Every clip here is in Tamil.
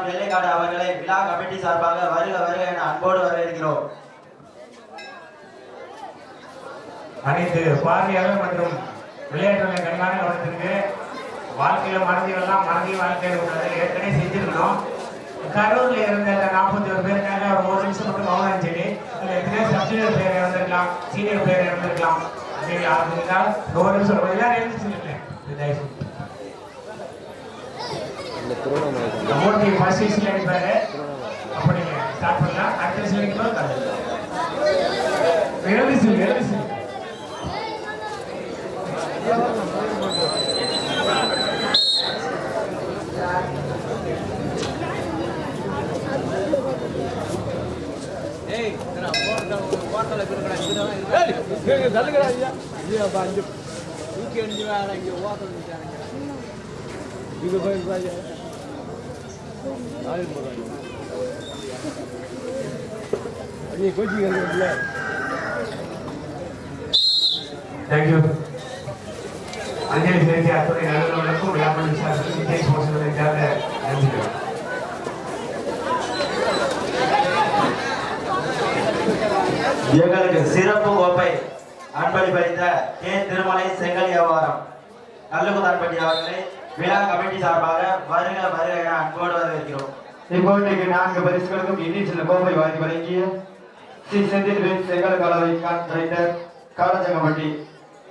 செங்கல் வெள்ளைக்காடு அவர்களை விழா கமிட்டி சார்பாக வருக வருக என அன்போடு வரவேற்கிறோம். அனைத்து பார்வையாளர் மற்றும் விளையாட்டுகளை கண்காணி கவனத்திற்கு வாழ்க்கையில மறந்தவெல்லாம் மறதி வாழ்க்கையில் உள்ளது ஏற்கனவே செஞ்சிருக்கிறோம் கரூர்ல இருந்த நாற்பத்தி ஒரு பேருக்காக ஒரு மூணு நிமிஷம் மட்டும் மௌனம் அஞ்சலி அதுல எத்தனையோ சப்ஜூனியர் பிளேயர் இறந்திருக்கலாம் சீனியர் பிளேயர் இறந்திருக்கலாம் சரி யாருக்கு இருந்தால் ஒரு நிமிஷம் ஒரு எல்லாரும் எழுந்துச்சு மூர்த்தி ஃபர்ஸ்ட் சீசன் அடிப்பாரு அப்போ நீங்க ஸ்டார்ட் பண்ணலாம். அடுத்த சீசனுக்கு எழுதி சொல்லு எழுதி சொல்லு தேங்க்யூ அஞ்சலி செலுத்திய அத்துறை நடுவர்களுக்கும் விழாமணி சார்பில் விஜய் ஸ்போர்ட்ஸ் சார்ந்த நன்றிகள் எங்களுக்கு சிறப்பு கோப்பை அன்பளிப்பளித்த கே திருமலை செங்கல் வியாபாரம் கல்லுகுதான்பட்டி அவர்களை விழா கமிட்டி சார்பாக வருக வருக என அன்போடு வரவேற்கிறோம். இப்போட்டிக்கு நான்கு பரிசுகளுக்கும் இன்னிச்சில் கோப்பை வாங்கி வழங்கிய ஸ்ரீ செந்தில் பின் செங்கல் கலவை கான்ட்ராக்டர் காலச்சங்கம்பட்டி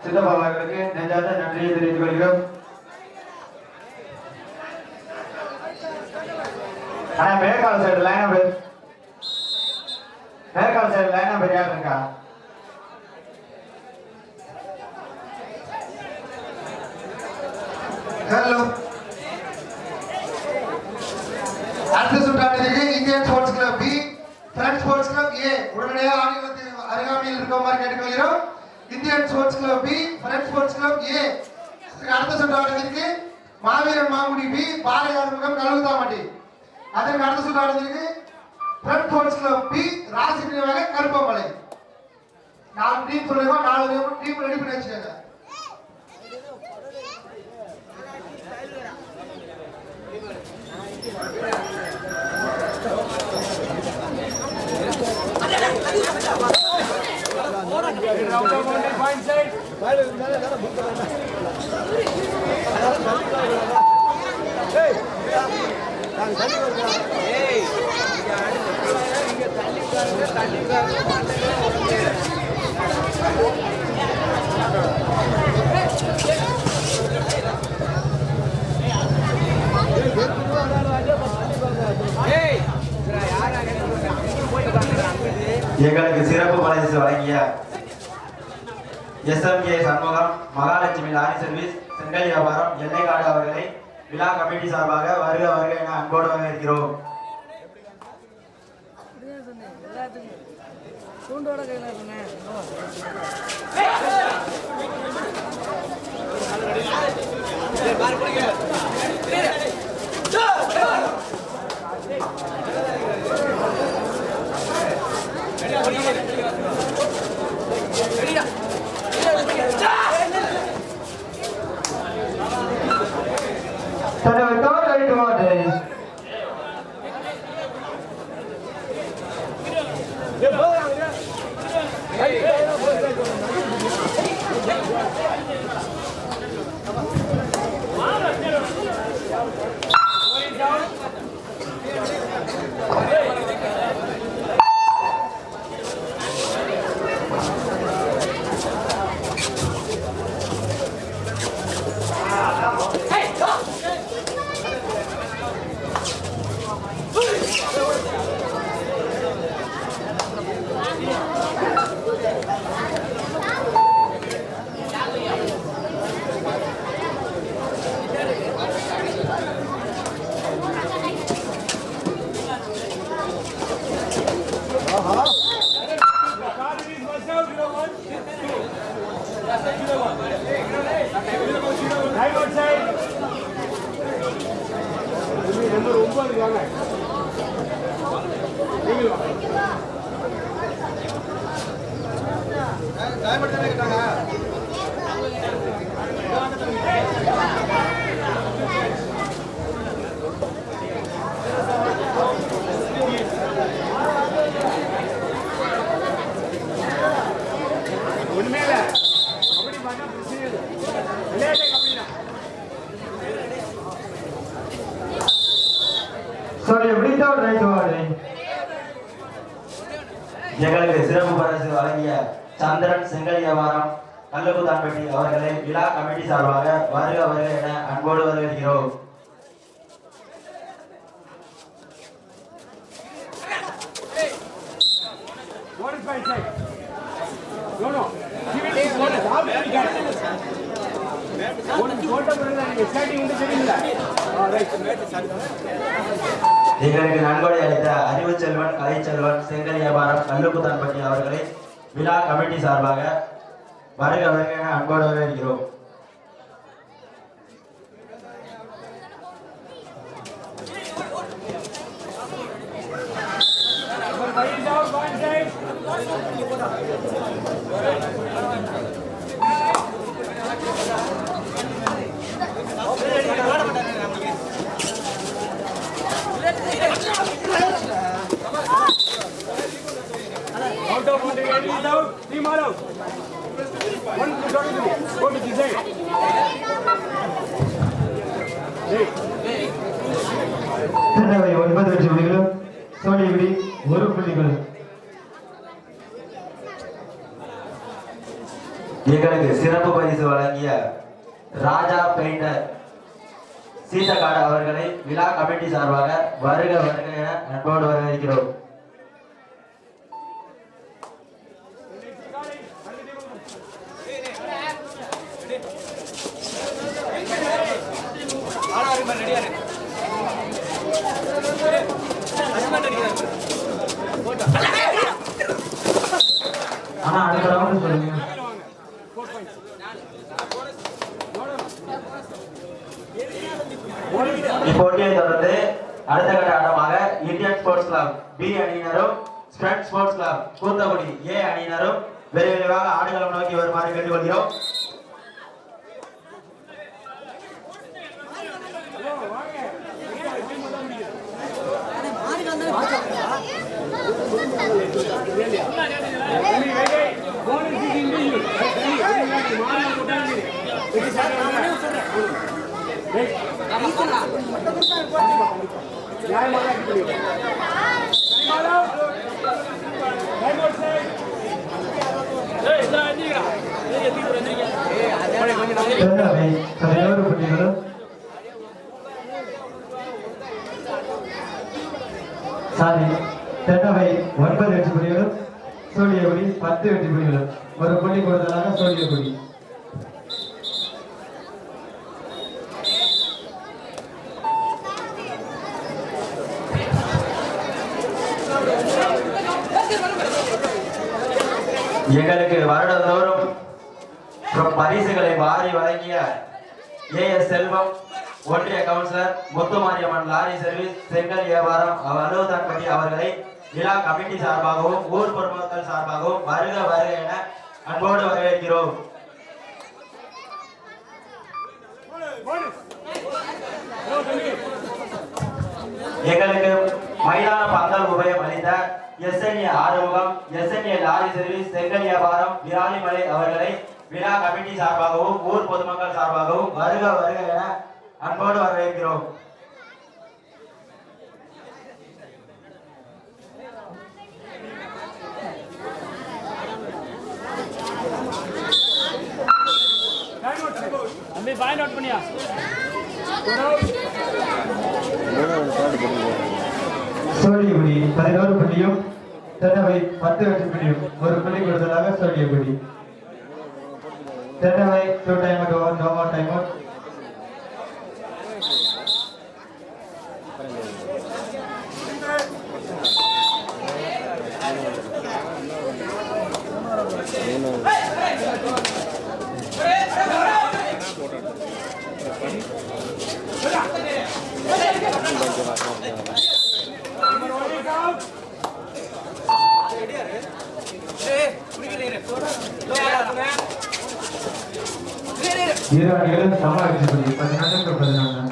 சித்தப்பா அவர்களுக்கு நெஞ்சார்ந்த நன்றியை தெரிவித்துக் கொள்கிறோம். ஆனா மேற்கால சைடு லைனா பேர் மேற்கால சைடு லைனா பேர் யார் இருக்கா? ஹலோ அடுத்த சுற்றாட்டத்திற்கு Indian sports club B friend sports club A உடனடியாக ஆங்கிலத்தில் அருகாமையில் இருக்கிற மாதிரி கேட்டுக்கொள்கிறோம் Indian sports club B friend sports club A அடுத்த சுற்றாட்டத்திற்கு மாவீரன் மாங்குடி பி பாரதியார் முகம் கழுவுதாமட்டி. அதற்கு அடுத்த சுற்றாட்டத்திற்கு friend sports club B Rasi நினைவாக கருப்பமலை. நாலு டீம் சொல்லுங்க நாலு டீம் ரெடி பண்ணி வச்சுக்கோங்க எங்களுக்கு சிறப்பு பரிசு வழங்கிய SMK Shanmugam Mahalakshmi lorry service செங்கல் வியாபாரம் எல்லைக்காடு அவர்களை விழா கமிட்டி சார்பாக வருக வருக என அன்போடு வரவேற்கிறோம். பூண்டோட ¡Ah! Oh. சோழிய விழித்தவர் ரைட் வார்டு எங்களுக்கு சிறப்பு பரிசு வழங்கிய சந்திரன் செங்கல் வியாபாரம் கல்லுக்குத்தான்பட்டி அவர்களை விழா கமிட்டி சார்பாக வருக வருக என அன்போடு வருகிறோம் எங்களுக்கு நன்கொடை அளித்த அறிவு செல்வன் கலைச்செல்வன் செங்கல் வியாபாரம் கல்லுக்குத்தான்பட்டி அவர்களை விழா கமிட்டி சார்பாக வருக வருக என அன்போடு வரவேற்கிறோம் Find out one side. Out out, three more out. One, two, go to the, go to this side. ஒன்பது லட்சம் புள்ளிகளும் சோழியபடி ஒரு புள்ளிகளும் எங்களுக்கு சிறப்பு பரிசு வழங்கிய ராஜா பெயிண்டர் சீதக்காடு அவர்களை விழா கமிட்டி சார்பாக வருக வருக என அன்போடு வரவேற்கிறோம் ஆனா அடுத்த ரவுண்ட் சொல்லுங்க இப்போட்டியை தொடர்ந்து அடுத்த கட்ட ஆட்டமாக இந்தியன் ஸ்போர்ட்ஸ் கிளப் பி அணியினரும் ஸ்பிரண்ட் ஸ்போர்ட்ஸ் கிளப் கூத்தகுடி ஏ அணியினரும் விரை விரைவாக ஆடுகளம் நோக்கி வருமாறு கேட்டுக்கொள்கிறோம். Bonus சாரி தென்னவை ஒன்பது வெற்றி புள்ளிகளும் சோழியகுடி பத்து வெற்றி புள்ளிகளும் ஒரு புள்ளி கொடுத்ததாக சோழியகுடி எங்களுக்கு வருடந்தோறும் ப- பரிசுகளை வாரி வழங்கிய ஏ எஸ் செல்வம் ஒன்றிய கவுன்சிலர் முத்துமாரியம்மன் லாரி சர்வீஸ் செங்கல் வியாபாரம் அலுவலகன்பட்டி அவர்களை விழா கமிட்டி சார்பாகவும் ஊர் பொதுமக்கள் சார்பாகவும் வருக வருக என அன்போடு வரவேற்கிறோம். எங்களுக்கு மைதான பந்தல் உபயம் அளித்த SNA Arumugam SNA lorry service செங்கல் வியாபாரம் விராலிமலை அவர்களை விழா கமிட்டி சார்பாகவும் ஊர் பொதுமக்கள் சார்பாகவும் வருக வருக என அன்போடு வரவேற்கிறோம். தம்பி find out பண்ணியா? சோழியகுடி பதினோரு புள்ளியும் தென்னவை பத்து வெற்றி புள்ளியும் ஒரு புள்ளி கொடுத்ததாக சோழியகுடி Then I have two time ago, no more time out. அணிகளும் சம வெற்றி புள்ளி பதினான்கு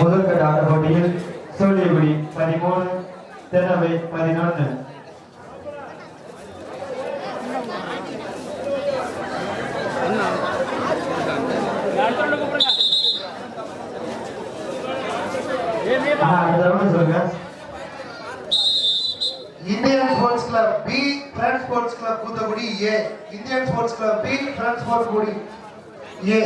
முதல் கட்ட ஆட்ட போட்டியில் சோழியகுடி பதிமூணு தென்னவை பதினொன்று. Indian sports club B friends sports club Koothakudi A. Indian sports club B sports குடி ஏ.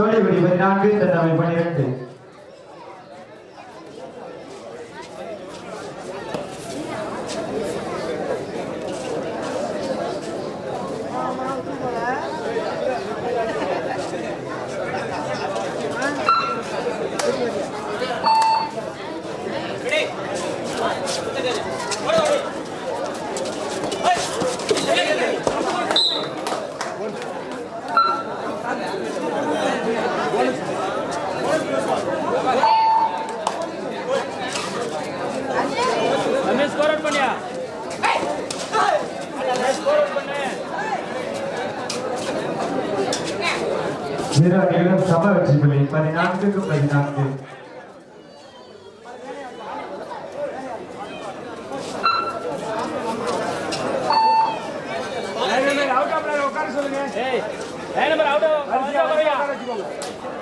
சோழியகுடி பதினான்கு தென்னவை பனிரெண்டு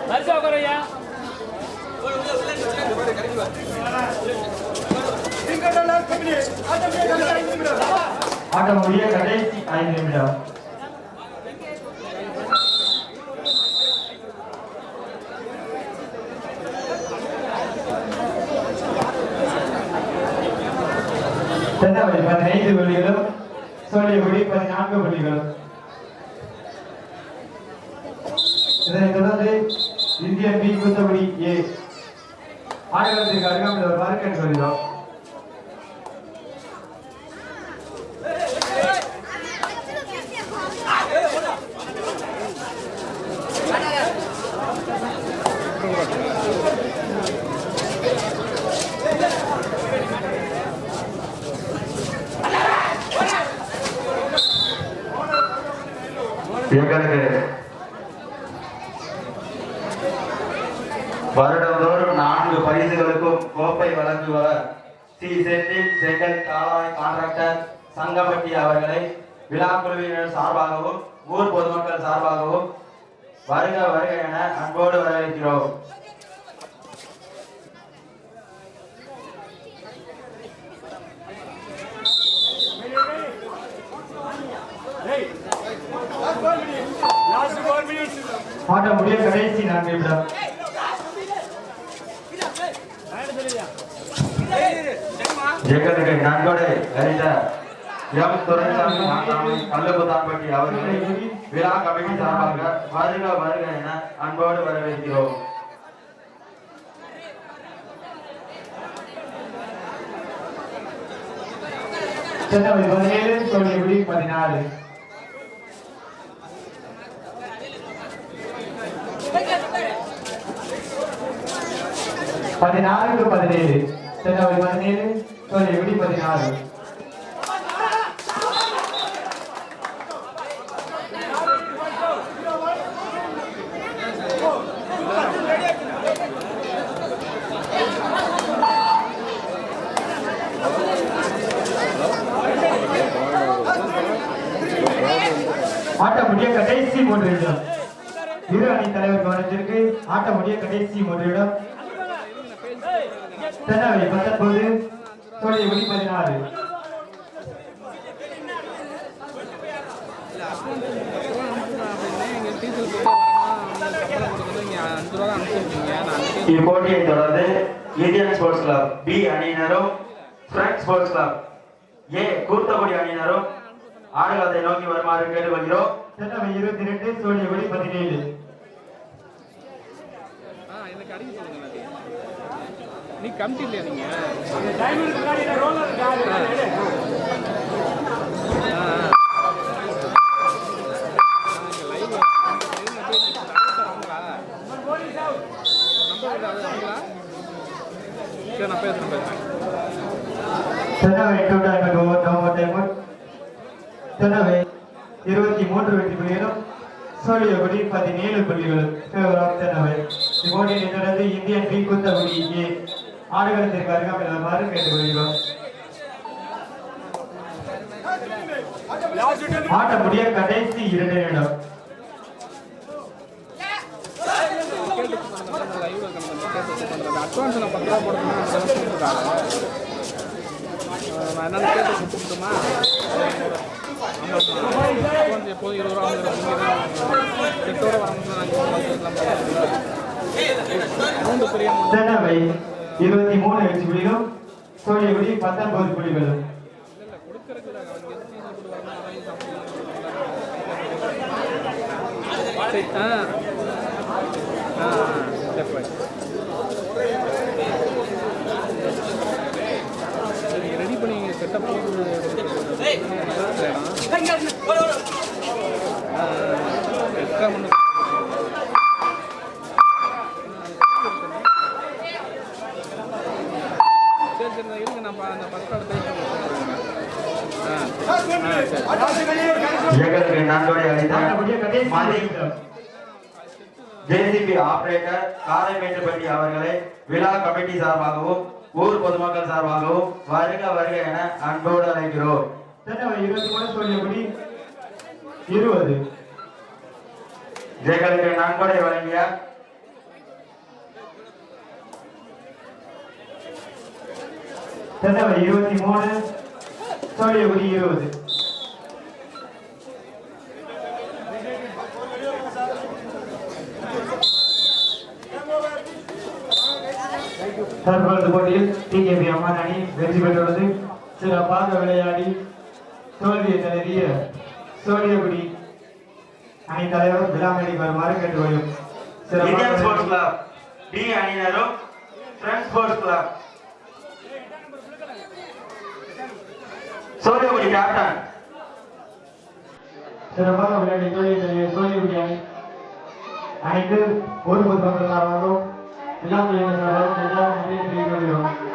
வரிசையா உட்காரையா ஆட்டம் முடிய கடைசி ஐந்து நிமிடம் தென்னவை பதினைந்து புள்ளிகளும் சோழியகுடி பதினான்கு இதனைத் தொடர்ந்து இந்திய பி குத்தபடி ஏ. ஆடுகளத்திற்கு அருகாமையில் ஒரு பார்க்க சொல்கிறோம் எங்களுக்கு வருடந்தோறும் நான்கு பரிசுகளுக்கும் கோப்பை வழங்குபவர் ஸ்ரீ செந்தில் செங்கல் காலாய் கான்ட்ராக்டர் சங்கமட்டி அவர்களை விழாக்குழுவினர் சார்பாகவும் ஊர் பொதுமக்கள் சார்பாகவும் வருக வருக என அன்போடு வரவேற்கிறோம். மினிட்ஸ் முடிய கடைசி நான்கு நிமிடம். நன்கொடை எம் துரைசாமி அவர்களை விழா கமிட்டி சார்பாக வருக வருக என அன்போடு வரவேற்கிறோம். பதினேழு பதினாறுக்கு பதினேழு. சென்னவை பதினேழு எப்படி பதினாறு தருணத்திற்கு ஆட்ட முடிய கடைசி மூன்று இடம் தென்னாவை பத்தொன்பது சோழியகுடி பதினாறு. இப்போட்டியை தொடர்ந்து இந்தியன் ஸ்போர்ட்ஸ் கிளப் பி அணியினரும் friend sports club A Koothakudi அணியினரும் ஆடுகளத்தை நோக்கி வருமாறு கேட்டுக்கொள்கிறோம். தென்னாவை இருபத்தி ரெண்டு சோழியகுடி பதினேழு. நீ கமிட்டி இல்லையா நீங்கள் டைமண்ட் முன்னாடி டூ டைம் இருபத்தி மூன்று வெற்றி புள்ளிகளும் சோழியகுடி பதினேழு புள்ளிகளும் தொடர்ந்து இந்தியன் பி குத்தகுடி ஏ ஆடுகளத்திற்கு அருகாமையில் வருமாறு கேட்டுக்கொள்கிறோம். ஆட்ட முடிய கடைசி இரண்டு நிமிடம். அட்வான்ஸ் நான் பத்து ரூபா கொடுத்துருக்காங்க நான் என்னென்னு கேட்டு கொடுத்துட்டுமா அட்வான்ஸ் எப்போதும் இருபது ரூபா செட்டோட வரணும் அமௌண்ட் பெரிய amount. தென்னவை இருபத்தி மூணு வெற்றி புள்ளிகளும் சோழியகுடி பத்தொன்பது புள்ளிகளும் ரெடி பண்ணி செட்டப் போட்டு எக்ஸ்ட்ரா பண்ணு சரி சரி நான் இருங்க நான் பா- அந்த ஃபஸ்ட் கார்டு பேசுகிறேன் ஆ ஆ சரி எங்களுக்கு நன்கொடை ஆட்ட முடிய அளித்த கடைசி மதி நிமிடம். ஜேசிபி ஆபரேட்டர் காரைமேட்டுப்பட்டி அவர்களை விழா கமிட்டி சார்பாகவும் ஊர் பொதுமக்கள் சார்பாகவும் வருக வருக என அன்போடு அழைக்கிறோம். இருபத்தி மூணு சோழியகுடி இருபது. எங்களுக்கு நன்கொடை வழங்கிய இருபத்தி மூணு சோழியகுடி இருபது. தற்பொழுது போட்டியில் டிகேபி அம்மான் அணி வெற்றி பெற்றுள்ளது. சிறப்பாக விளையாடி தோல்வியை தழுவிய சோழியகுடி அணி தலைவர் விழாமேடிக்கு வருமாறு கேட்டுக்கொள்ளும் இந்தியன் ஸ்போர்ட்ஸ் கிளப் டி அணியினரும் friend sports club Choliyakudi captain சிறப்பாக விளையாடி தோல்வியை சோழியகுடி அணி அணிக்கு ஒரு 대장부 이용해서 대장 부의 드리고요.